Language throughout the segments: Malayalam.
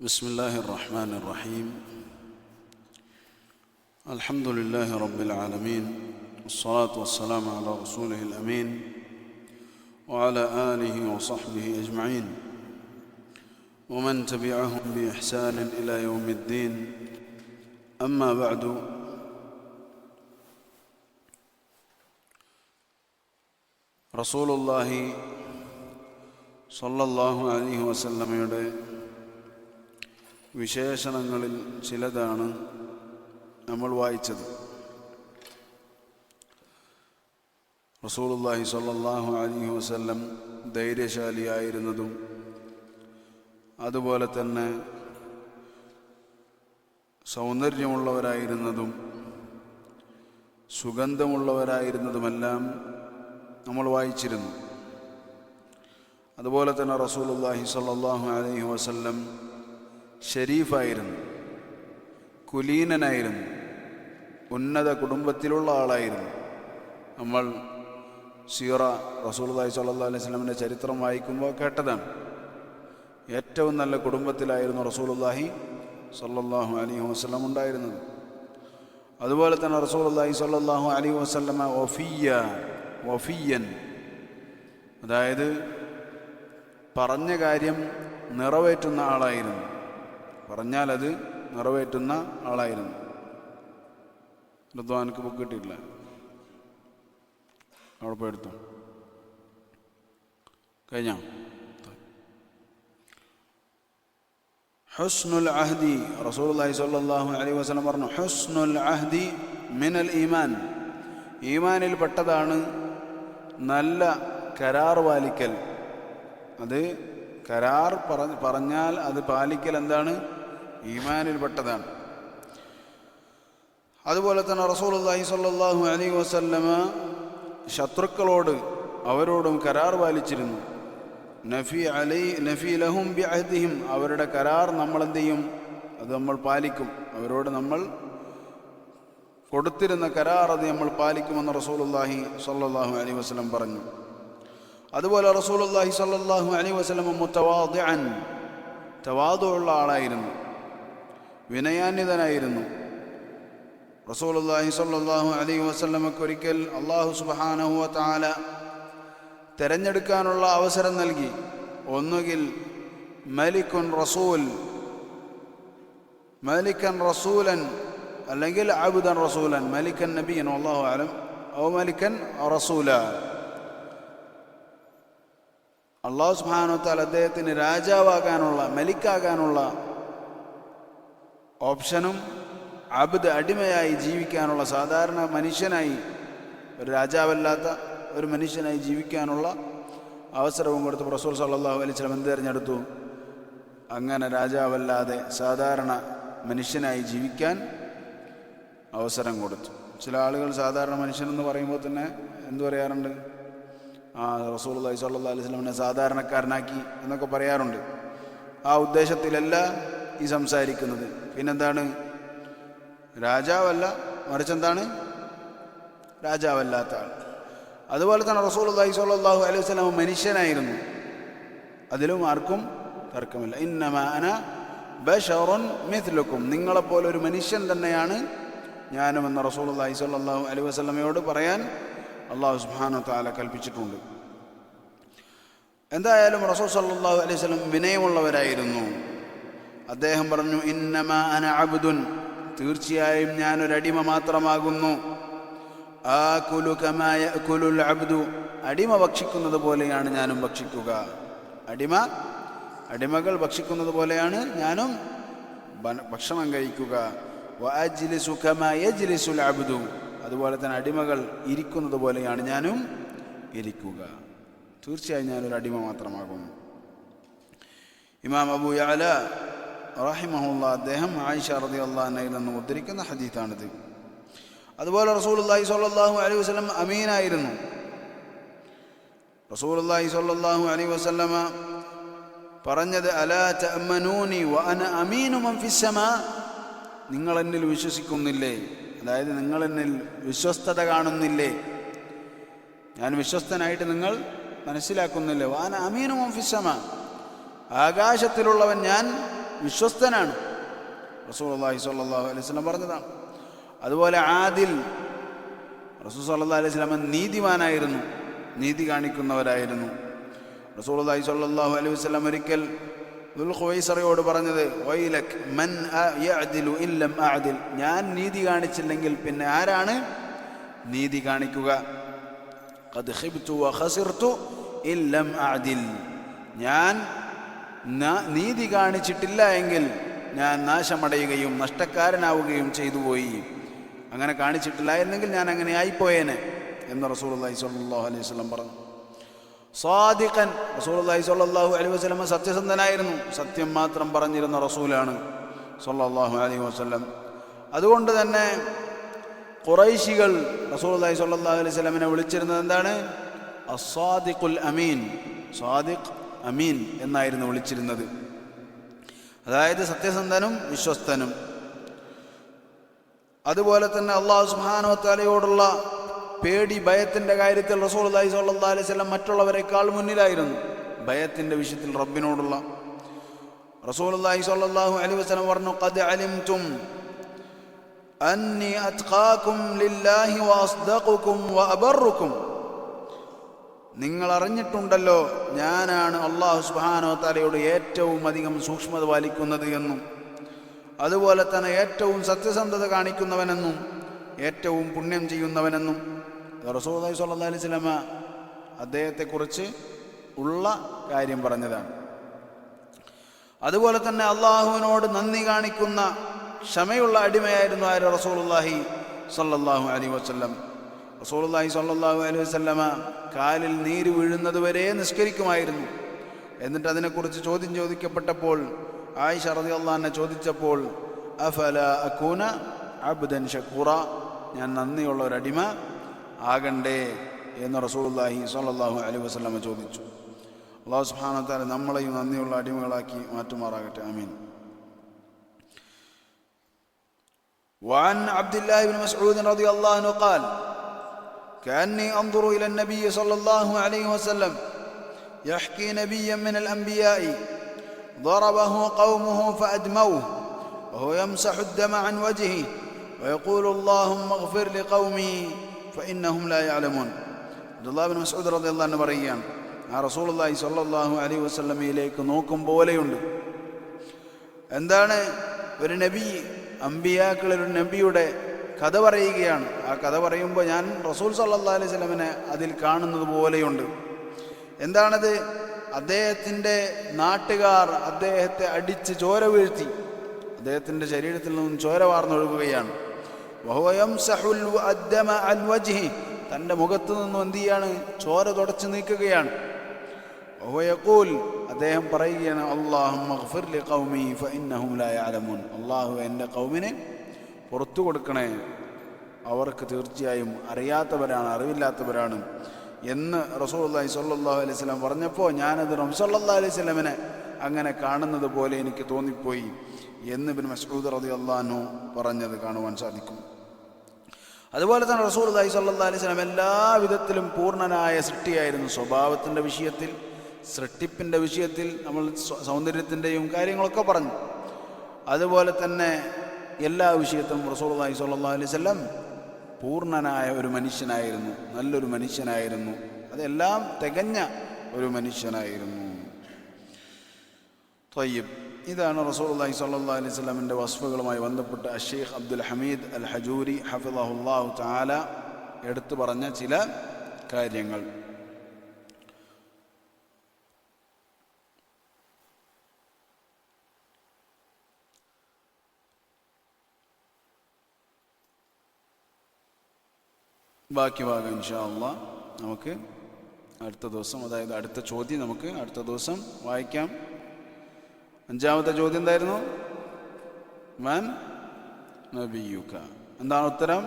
بسم الله الرحمن الرحيم. الحمد لله رب العالمين والصلاة والسلام على رسوله الأمين وعلى آله وصحبه أجمعين. ومن تبعهم بإحسان إلى يوم الدين. أما بعد رسول الله صلى الله عليه وسلم يقول വിശേഷണങ്ങളിൽ ചിലതാണ് നമ്മൾ വായിച്ചത്. റസൂലുള്ളാഹി സ്വല്ലല്ലാഹു അലി വസ്ല്ലം ധൈര്യശാലിയായിരുന്നതും അതുപോലെ തന്നെ സൗന്ദര്യമുള്ളവരായിരുന്നതും സുഗന്ധമുള്ളവരായിരുന്നതുമെല്ലാം നമ്മൾ വായിച്ചിരുന്നു. അതുപോലെ തന്നെ റസൂലുള്ളാഹി സ്വല്ലല്ലാഹു അലൈഹി വസല്ലം ഷരീഫായിരുന്നു. കുലീനനായിരുന്നു. ഉന്നത കുടുംബത്തിലുള്ള ആളായിരുന്നു. നമ്മൾ സീറ റസൂലുള്ളാഹി സല്ലാ അലൈഹി സ്വലമിന്റെ ചരിത്രം വായിക്കുമ്പോൾ കേട്ടതാണ്. ഏറ്റവും നല്ല കുടുംബത്തിലായിരുന്നു റസൂലുള്ളാഹി സല്ലാഹു അലൈഹി വസ്ലം ഉണ്ടായിരുന്നത്. അതുപോലെ തന്നെ റസൂലുള്ളാഹി സല്ലാഹു അലി വസല്ലമ ഒഫിയ ഒഫിയൻ അതായത് പറഞ്ഞ കാര്യം നിറവേറ്റുന്ന ആളായിരുന്നു. പറഞ്ഞാൽ അത് നിറവേറ്റുന്ന ആളായിരുന്നു. ഋദ്വാനക്ക് ബുക്ക് കിട്ടിയിട്ടില്ല. അവിടെ പോയി എടുത്തു. കഴിഞ്ഞോ? ഹുസ്നുൽ അഹ്ദി റസൂലുള്ളാഹി സ്വല്ലല്ലാഹു അലൈഹി വസല്ലം പറഞ്ഞു ഹുസ്നുൽ അഹ്ദി മിനൽ ഈമാൻ. ഈമാനിൽ പെട്ടതാണ് നല്ല കരാർ പാലിക്കൽ. അത് കരാർ പറഞ്ഞാൽ അത് പാലിക്കൽ എന്താണ്? ഈമാനിൽ പെട്ടതാണ് അതുപോലെ തന്നെ റസൂലുള്ളാഹി സ്വല്ലല്ലാഹു അലൈഹി വസല്ലമ ശത്രുക്കളോട് അവരോടും കരാർ പാലിച്ചിരുന്നു. നഫി അലൈ നഫി ലഹും ബി അവരുടെ കരാർ നമ്മൾ എന്ത് ചെയ്യും? അത് നമ്മൾ പാലിക്കും. അവരോട് നമ്മൾ കൊടുത്തിരുന്ന കരാർ അത് നമ്മൾ പാലിക്കുമെന്ന് റസൂലുള്ളാഹി സ്വല്ലല്ലാഹു അലൈഹി വസ്ലം പറഞ്ഞു. അതുപോലെ റസൂലുള്ളാഹി സ്വല്ലല്ലാഹു അലൈഹി മുത്തവാദ് മുത്തവാദിഅൻ തവാദുള്ള ആളായിരുന്നു. വിനയാന്വിതനായിരുന്നു. റസൂലുള്ളാഹി സ്വല്ലല്ലാഹു അലൈഹി വസ്ലമക്ക് ഒരിക്കൽ അള്ളാഹു സുബ്ഹാനഹു താല തെരഞ്ഞെടുക്കാനുള്ള അവസരം നൽകി. ഒന്നുകിൽ മലിക്കുൻ റസൂൽ മലിക്കൻ റസൂലൻ അല്ലെങ്കിൽ അബുദൻ റസൂലൻ മലിക്കൻ നബിയൻ അള്ളാഹു ആലം ഓ മലിക്കൻ റസൂല. അള്ളാഹു സുബാനുത്താൽ അദ്ദേഹത്തിന് രാജാവാകാനുള്ള മലിക്കാകാനുള്ള ഓപ്ഷനും അബ്ദ് അടിമയായി ജീവിക്കാനുള്ള സാധാരണ മനുഷ്യനായി ഒരു രാജാവല്ലാത്ത ഒരു മനുഷ്യനായി ജീവിക്കാനുള്ള അവസരവും കൊടുത്ത് റസൂൽ സല്ലാഹു അലൈഹി സ്വലം തിരഞ്ഞെടുത്തു? അങ്ങനെ രാജാവല്ലാതെ സാധാരണ മനുഷ്യനായി ജീവിക്കാൻ അവസരം കൊടുത്തു. ചില ആളുകൾ സാധാരണ മനുഷ്യനെന്ന് പറയുമ്പോൾ തന്നെ എന്തു പറയാറുണ്ട്? ആ റസൂൽ അലൈഹി സ്വല്ലാ അലൈഹി സ്വലമിനെ സാധാരണക്കാരനാക്കി എന്നൊക്കെ പറയാറുണ്ട്. ആ ഉദ്ദേശത്തിലല്ല ഈ സംസാരിക്കുന്നത്. പിന്നെന്താണ്? രാജാവല്ല മറിച്ച് എന്താണ്? രാജാവല്ലാത്ത ആൾ അതുപോലെ തന്നെ റസൂൽ അള്ളാഹി സ്വല്ലല്ലാഹു അലൈഹി വസല്ലം മനുഷ്യനായിരുന്നു. അതിലും ആർക്കും തർക്കമില്ല. ഇന്നമാന ബഷറുൻ മിഥ്ലുക്കും നിങ്ങളെപ്പോലെ ഒരു മനുഷ്യൻ തന്നെയാണ് ഞാനും എന്ന റസൂൽ അള്ളാഹി സ്വല്ലല്ലാഹു അലൈഹി വസ്ലമയോട് പറയാൻ അള്ളാഹു സുബ്ഹാനഹു താല കൽപ്പിച്ചിട്ടുണ്ട്. എന്തായാലും റസൂൽ സല്ലാഹു അലൈഹി സ്വലം വിനയമുള്ളവരായിരുന്നു. അദ്ദേഹം പറഞ്ഞു ഇന്നമ അന അബ്ദുൻ. തീർച്ചയായും ഞാനൊരടിമ മാത്രമാകുന്നു. ആ കുലുകമായ കുലുൽ അബ്ദു. അടിമ ഭക്ഷിക്കുന്നത് പോലെയാണ് ഞാനും ഭക്ഷിക്കുക. അടിമ അടിമകൾ ഭക്ഷിക്കുന്നത് പോലെയാണ് ഞാനും ഭക്ഷണം കഴിക്കുക. അബ്ദു. അതുപോലെ തന്നെ അടിമകൾ ഇരിക്കുന്നത് പോലെയാണ് ഞാനും ഇരിക്കുക. തീർച്ചയായും ഞാനൊരു അടിമ മാത്രമാകുന്നു. ഇമാം അബു യാല റഹിമഹുല്ല അദ്ദേഹം ആയിഷ റതി അള്ളാഹനയിൽ നിന്ന് ഉദ്ധരിക്കുന്ന ഹദീത്താണിത്. അതുപോലെ റസൂലുള്ളാഹി സ്വല്ലല്ലാഹു അലൈഹി വസ്ലം അമീനായിരുന്നു. റസൂലുള്ളാഹി സ്വല്ലല്ലാഹു അലൈഹി വസല്ലമ പറഞ്ഞത് അലാ തഅമനൂനി മൻ നിങ്ങൾ എന്നിൽ വിശ്വസിക്കുന്നില്ലേ? അതായത് നിങ്ങൾ എന്നിൽ വിശ്വസ്തത കാണുന്നില്ലേ? ഞാൻ വിശ്വസ്തനായിട്ട് നിങ്ങൾ മനസ്സിലാക്കുന്നില്ലേ? വാന അമീനു മൻ ആകാശത്തിലുള്ളവൻ ഞാൻ വിശ്വസ്തനാണ്. റസൂൽ അള്ളാഹി സ്വല്ലല്ലാഹു അലൈഹി സ്വലം പറഞ്ഞതാണ്. അതുപോലെ ആദിൽ റസൂൽ സാഹു അലൈഹി സ്വലാമൻ നീതിമാനായിരുന്നു നീതി കാണിക്കുന്നവരായിരുന്നു. റസൂൽ അള്ളാഹി സ്വല്ലല്ലാഹു അലൈഹി വസല്ലം ഒരിക്കൽ ദുൽഖുവൈസറയോട് പറഞ്ഞത് വൈലക് മൻ ഇല്ലം ആദിൽ ഞാൻ നീതി കാണിച്ചില്ലെങ്കിൽ പിന്നെ ആരാണ്? നീതി കാണിക്കുക. ഖദ് ഇല്ലം ആദിൽ ഞാൻ നീതി കാണിച്ചിട്ടില്ല എങ്കിൽ ഞാൻ നാശമടയുകയും നഷ്ടക്കാരനാവുകയും ചെയ്തു പോയി. അങ്ങനെ കാണിച്ചിട്ടില്ലായിരുന്നെങ്കിൽ ഞാൻ അങ്ങനെ ആയിപ്പോയേനെ എന്ന് റസൂലുള്ളാഹി സ്വല്ലല്ലാഹു അലൈഹി വസല്ലം പറഞ്ഞു. സ്വാദിഖൻ റസൂലുള്ളാഹി സ്വല്ലല്ലാഹു അലൈഹി വസല്ലം സത്യസന്ധനായിരുന്നു. സത്യം മാത്രം പറഞ്ഞിരുന്ന റസൂലാണ് സ്വല്ലല്ലാഹു അലൈഹി വസ്ലം അതുകൊണ്ട് തന്നെ ഖുറൈശികൾ റസൂലുള്ളാഹി സ്വല്ലല്ലാഹു അലൈഹി വസ്ലമിനെ വിളിച്ചിരുന്നത് എന്താണ്? അസ്വാദിഖുൽ അമീൻ. സ്വാദിഖ് അമീൻ എന്നായിരുന്നു വിളിച്ചിരുന്നത്. അതായത് സത്യസന്ധനും വിശ്വസ്തനും. അതുപോലെ തന്നെ അള്ളാഹു സുഹാനോത്താലയോടുള്ള പേടി ഭയത്തിന്റെ കാര്യത്തിൽ റസൂലുള്ളാഹി സ്വല്ലല്ലാഹു അലൈഹി സ്വലം മറ്റുള്ളവരെക്കാൾ മുന്നിലായിരുന്നു. ഭയത്തിന്റെ വിഷയത്തിൽ റബ്ബിനോടുള്ള. റസൂൽ റസൂലുള്ളാഹി സ്വല്ലല്ലാഹു അലൈഹി വസ്ലം പറഞ്ഞു ഖദ് അലിംതും അന്നി അത്ഖാക്കും ലില്ലാഹി വഅസ്ദഖുകും വഅബറുകും നിങ്ങൾ അറിഞ്ഞിട്ടുണ്ടല്ലോ ഞാനാണ് അള്ളാഹു സുബാനോ തലയോട് ഏറ്റവും അധികം സൂക്ഷ്മത പാലിക്കുന്നത് എന്നും അതുപോലെ തന്നെ ഏറ്റവും സത്യസന്ധത കാണിക്കുന്നവനെന്നും ഏറ്റവും പുണ്യം ചെയ്യുന്നവനെന്നും. റസൂലി സ്വല്ലല്ലാഹി അലൈഹി സ്വലമ അദ്ദേഹത്തെക്കുറിച്ച് ഉള്ള കാര്യം പറഞ്ഞതാണ്. അതുപോലെ തന്നെ അള്ളാഹുവിനോട് നന്ദി കാണിക്കുന്ന ക്ഷമയുള്ള അടിമയായിരുന്നു ആര്? റസൂലുള്ളാഹി സല്ലാഹു അലൈഹി വസല്ലം. റസൂലുള്ളാഹി സ്വല്ലല്ലാഹു അലൈഹി വസല്ലമ കാലിൽ നീര് വീഴുന്നത് വരെ നിസ്കരിക്കുമായിരുന്നു എന്നിട്ട് അതിനെക്കുറിച്ച് ചോദ്യം ചോദിക്കപ്പെട്ടപ്പോൾ ആയിഷ റളിയല്ലാഹു ചോദിച്ചപ്പോൾ അഫല അക്കൂന അബ്ദൻ ഷക്കൂറ ഞാൻ നന്ദിയുള്ള ഒരു അടിമ ആകണ്ടേ എന്ന് റസൂലുള്ളാഹി സ്വല്ലല്ലാഹു അലൈഹി വസല്ലമ ചോദിച്ചു അള്ളാഹു സുബ്ഹാനഹു വ തആല നമ്മളെയും നന്ദിയുള്ള അടിമകളാക്കി മാറ്റുമാറാകട്ടെ ആമീൻ وعن عبد الله بن مسعود رضي الله عنه قال كأني أنظر إلى النبي صلى الله عليه وسلم يحكي نبيا من الأنبياء ضربه قومه فأدموه وهو يمسح الدم عن وجهه ويقول اللهم اغفر لقومي فإنهم لا يعلمون عبد الله بن مسعود رضي الله عنه പറയുകയാണ് ആ റസൂലുള്ളാഹി സ്വല്ലല്ലാഹു അലൈഹി വസല്ലമയിലേക്ക് നോക്കും പോലെയുണ്ട് എന്താണ് ഒരു നബി അമ്പിയാക്കളിൽ ഒരു നബിയുടെ കഥ പറയുകയാണ്. ആ കഥ പറയുമ്പോൾ ഞാൻ റസൂൽ സല്ലാ അലൈഹി സ്വലമിനെ അതിൽ കാണുന്നത് പോലെയുണ്ട്. എന്താണത്? അദ്ദേഹത്തിന്റെ നാട്ടുകാർ അദ്ദേഹത്തെ അടിച്ച് ചോര വീഴ്ത്തി. അദ്ദേഹത്തിന്റെ ശരീരത്തിൽ നിന്നും ചോര വാർന്നൊഴുകുകയാണ്. തന്റെ മുഖത്ത് നിന്നും എന്ത് ചെയ്യാണ്? ചോര തുടച്ച് നീക്കുകയാണ്. അദ്ദേഹം പറയുകയാണ് അള്ളാഹു എന്റെ കൗമിന് പുറത്തു കൊടുക്കണേ. അവർക്ക് തീർച്ചയായും അറിയാത്തവരാണ് അറിവില്ലാത്തവരാണ് എന്ന് റസൂൽ അള്ളാഹി സല്ലാഹു അലൈഹി സ്വലം പറഞ്ഞപ്പോൾ ഞാനത് റംസല്ലാ അലൈഹി സ്വലമിനെ അങ്ങനെ കാണുന്നത് പോലെ എനിക്ക് തോന്നിപ്പോയി എന്ന് പിന്നെ മസ്ഊദ് റതി അള്ളഹാനു പറഞ്ഞത് കാണുവാൻ സാധിക്കും. അതുപോലെ തന്നെ റസൂൽ അള്ളാഹി സല്ലാ അലൈഹി സ്വലം എല്ലാ വിധത്തിലും പൂർണനായ സൃഷ്ടിയായിരുന്നു സ്വഭാവത്തിന്റെ വിഷയത്തിൽ സൃഷ്ടിപ്പിന്റെ വിഷയത്തിൽ നമ്മൾ സൗന്ദര്യത്തിന്റെയും കാര്യങ്ങളൊക്കെ പറഞ്ഞു. അതുപോലെ തന്നെ എല്ലാ വിഷയത്തും റസൂൽ അള്ളാഹി സല്ലാ അലൈഹി സ്വലം പൂർണനായ ഒരു മനുഷ്യനായിരുന്നു നല്ലൊരു മനുഷ്യനായിരുന്നു. അതെല്ലാം തികഞ്ഞ ഒരു മനുഷ്യനായിരുന്നു. ത്വയ്യബ് ഇതാണ് റസൂൽ അള്ളാഹി സ്വല്ലല്ലാഹു അലൈഹി സ്വലമിന്റെ വസ്ഫുകളുമായി ബന്ധപ്പെട്ട് അഷേഖ് അബ്ദുൽ ഹമീദ് അൽ ഹജൂരി ഹഫിദാഹുല്ലാഹു താല എടുത്തു പറഞ്ഞ ചില കാര്യങ്ങൾ. ബാക്കി ഭാഗം ഇൻഷാ അള്ളാ നമുക്ക് അടുത്ത ദിവസം അതായത് അടുത്ത ചോദ്യം നമുക്ക് അടുത്ത ദിവസം വായിക്കാം. അഞ്ചാമത്തെ ചോദ്യം എന്തായിരുന്നു? മാൻ നബിയുക. എന്താണ് ഉത്തരം?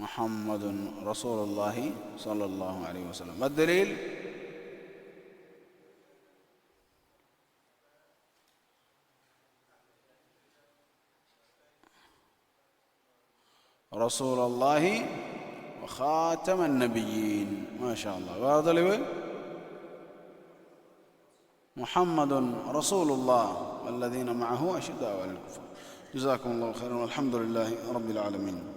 മുഹമ്മദുൻ റസൂലുള്ളാഹി സ്വല്ലല്ലാഹു അലൈഹി വസല്ലം. رسول الله وخاتم النبيين. ما شاء الله. وهذا لي محمد رسول الله والذين معه أشداء على الكفار جزاكم الله خيرا والحمد لله رب العالمين.